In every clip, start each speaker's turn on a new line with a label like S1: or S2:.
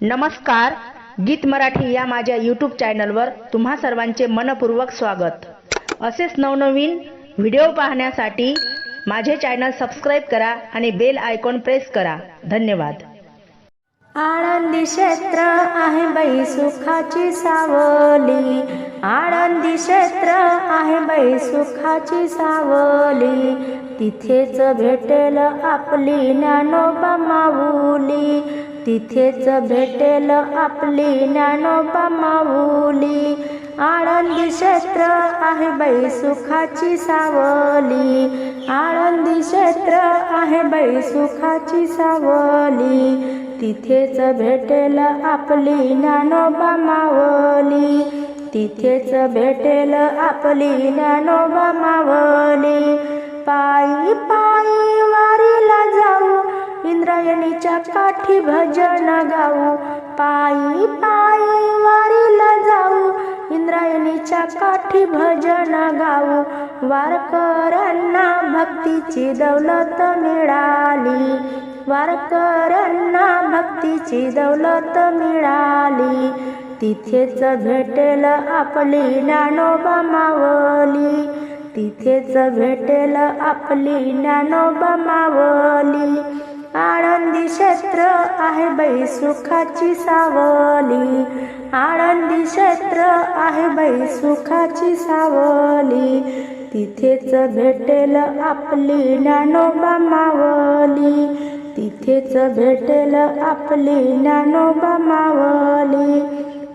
S1: नमस्कार गीत मराठी या माझ्या यूट्यूब चॅनलवर तुम्हा सर्वांचे मनपूर्वक स्वागत. असेच नवनवीन व्हिडिओ पाहण्यासाठी माझे चॅनल सबस्क्राईब करा आणि बेल आयकॉन प्रेस करा. धन्यवाद.
S2: आनंदी क्षेत्र आहे बाई सुखाची सावली. आनंदी क्षेत्र आहे बाई सुखाची सावली. तिथेच भेटेल आपली ज्ञानोबा माऊली. तिथेच भेटेल आपली ज्ञानोबा माऊली. आनंदी क्षेत्र आहे बाई सुखाची सावली. आनंदी क्षेत्र आहे बाई सुखाची सावली. तिथेच भेटेल आपली ज्ञानोबा मावली तिथेच भेटेल आपली ज्ञानोबा काठी भजन गाऊ पायी पायी वारीला जाऊ इंद्रायणीच्या काठी भजन गाऊ. वारकऱ्यांना भक्तीची दौलत मिळाली वारकऱ्यांना भक्तीची दौलत मिळाली. तिथेच भेटेल आपली ज्ञानोबा मावली तिथेच भेटेल आपली ज्ञानोबा मावली. आनंदी क्षेत्र आहे बाई सुखाची सावली. आनंदी क्षेत्र आहे बाई सुखाची सावली. तिथेच भेटेल आपली ज्ञानोबा मावली. तिथेच भेटेल आपली ज्ञानोबा मावली.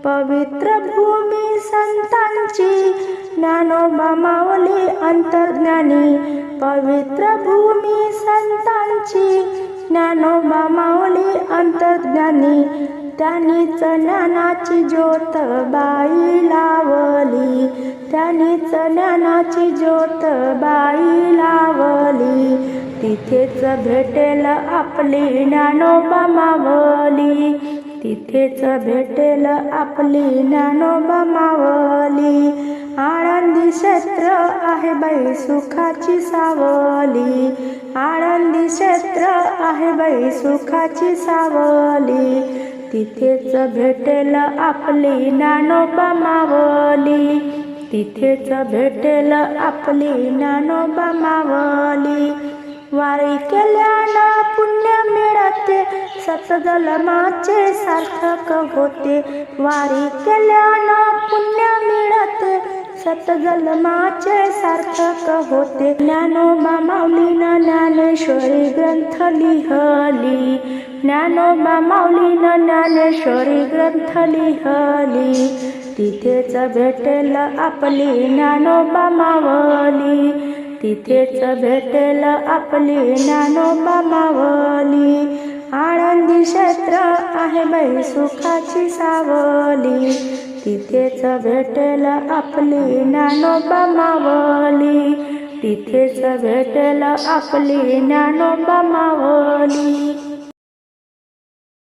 S2: पवित्र भूमी संतांची ज्ञानोबा मावली अंतर्ज्ञानी. पवित्र भूमी संतांची ज्ञानोबा माऊली अंतर्ज्ञानी. त्यांनीच ज्ञानाची ज्योत बाई लावली. त्यांनीच ज्ञानाची ज्योत बाई लावली. तिथेच भेटेल आपली ज्ञानोबा मावली तिथेच भेटेल आपली ज्ञानोबा मावली आनंदी क्षेत्र आहे बाई सुखाची सावली. आनंदी क्षेत्र आहे बाई सुखाची सावली. तिथेच भेटेल आपली नानोबा मावली तिथेच भेटेल आपली नानोबा मावली वारी केल्यानं पुण्य मिळते सतजलमाचे सार्थक होते. वारी केल्यानं पुण्य मिळते सतजलमाचे सार्थक होते. ज्ञानोबा माऊलीनं ज्ञानेश्वरी ग्रंथ लिहली. ज्ञानोबा माऊलीनं ज्ञानेश्वरी ग्रंथ लिहली. तिथेच भेटेल आपली ज्ञानोबा मावली. तिथेच भेटेल आपली ज्ञानोबा मावली. आनंदी क्षेत्र आहे बाई सुखाची सावली. तिथेच भेटेल आपली ज्ञानोबा मावली तिथेच भेटेल आपली ज्ञानोबा मावली